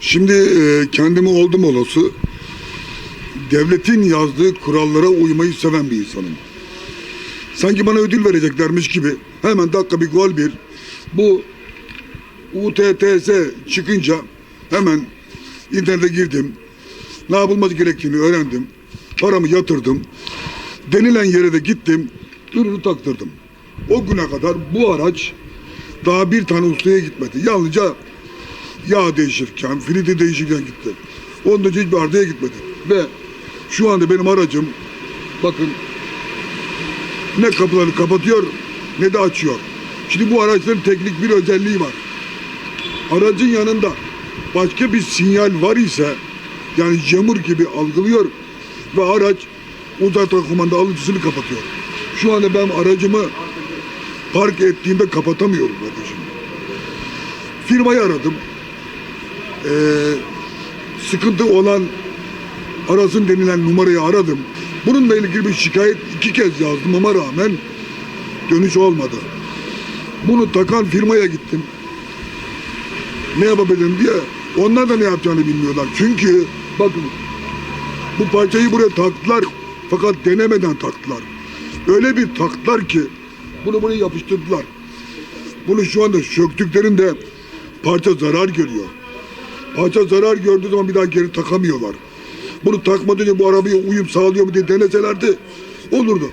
Şimdi e, kendimi oldum olası devletin yazdığı kurallara uymayı seven bir insanım. Sanki bana ödül vereceklermiş gibi hemen dakika bir gol bir bu UTTS çıkınca hemen internete girdim. Ne yapılması gerektiğini öğrendim. Paramı yatırdım. Denilen yere de gittim. Ürünü taktırdım. O güne kadar bu araç daha bir tane ustaya gitmedi. Yalnızca yağ değişirken, filidi değişirken gitti. Onun da hiçbir ardaya gitmedi. Ve şu anda benim aracım bakın ne kapıları kapatıyor ne de açıyor. Şimdi bu araçların teknik bir özelliği var. Aracın yanında başka bir sinyal var ise yani jamur gibi algılıyor ve araç uzaktan kumanda alıcısını kapatıyor. Şu anda ben aracımı park ettiğimde kapatamıyorum kardeşim. Firmayı aradım. Ee, sıkıntı olan arasın denilen numarayı aradım. Bununla ilgili bir şikayet iki kez yazdım ama rağmen dönüş olmadı. Bunu takan firmaya gittim. Ne yapabilirim diye. Onlar da ne yapacağını bilmiyorlar. Çünkü bakın bu parçayı buraya taktılar fakat denemeden taktılar. Öyle bir taktılar ki bunu buraya yapıştırdılar. Bunu şu anda söktüklerinde parça zarar görüyor. Parça zarar gördüğü zaman bir daha geri takamıyorlar. Bunu takmadan önce bu arabaya uyum sağlıyor mu diye deneselerdi olurdu.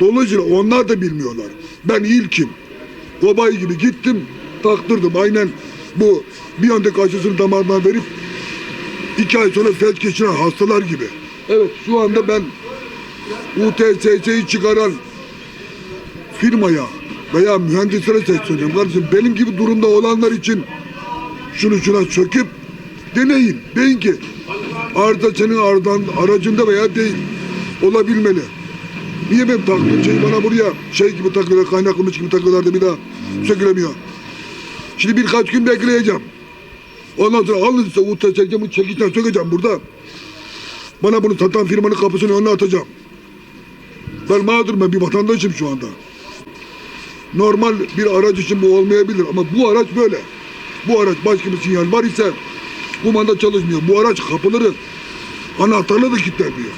Dolayısıyla onlar da bilmiyorlar. Ben ilkim. Kobay gibi gittim, taktırdım. Aynen bu bir öndeki aşısını damardan verip iki ay sonra felç geçiren hastalar gibi. Evet şu anda ben UTSS'yi çıkaran firmaya veya mühendislere sesleniyorum. Kardeşim benim gibi durumda olanlar için şunu şuna söküp deneyin. Deyin ki arıza senin aradan, aracında veya değil. Olabilmeli. Niye ben taktığım şeyi bana buraya şey gibi takıyorlar, kaynaklamış gibi takıyorlar da bir daha sökülemiyor. Şimdi birkaç gün bekleyeceğim. Ondan sonra alınırsa UTS'ye bu çekiciden sökeceğim burada. Bana bunu satan firmanın kapısını önüne atacağım. Ben mağdurum ben bir vatandaşım şu anda. Normal bir araç için bu olmayabilir ama bu araç böyle. Bu araç başka bir sinyal var ise kumanda çalışmıyor. Bu araç kapıları anahtarla da kilitlenmiyor.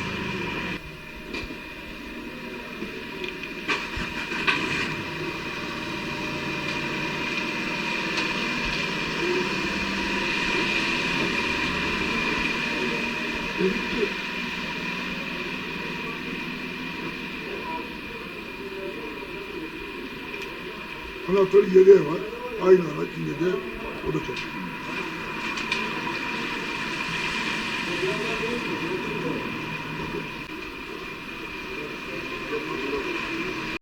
Anahtarı yedeği var. Aynı araç yine de o da çalışıyor. Thank you.